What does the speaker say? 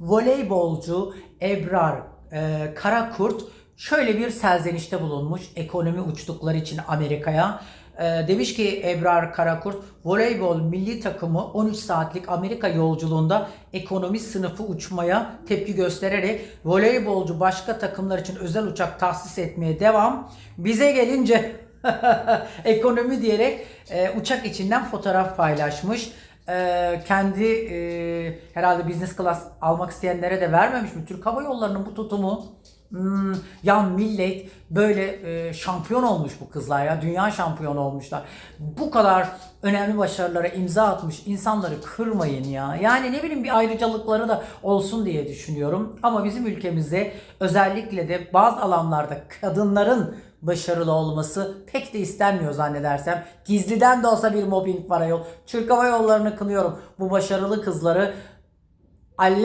voleybolcu Ebrar e, Karakurt şöyle bir serzenişte bulunmuş ekonomi uçtukları için Amerika'ya. E, demiş ki Ebrar Karakurt, voleybol milli takımı 13 saatlik Amerika yolculuğunda ekonomi sınıfı uçmaya tepki göstererek voleybolcu başka takımlar için özel uçak tahsis etmeye devam. Bize gelince ekonomi diyerek e, uçak içinden fotoğraf paylaşmış. E, kendi e, herhalde business class almak isteyenlere de vermemiş mi? Türk Hava Yolları'nın bu tutumu Hmm, ya millet böyle e, şampiyon olmuş bu kızlar ya. Dünya şampiyonu olmuşlar. Bu kadar önemli başarılara imza atmış insanları kırmayın ya. Yani ne bileyim bir ayrıcalıkları da olsun diye düşünüyorum. Ama bizim ülkemizde özellikle de bazı alanlarda kadınların başarılı olması pek de istenmiyor zannedersem. Gizliden de olsa bir mobbing var ayol. Türk Hava Yolları'nı kınıyorum. Bu başarılı kızları alle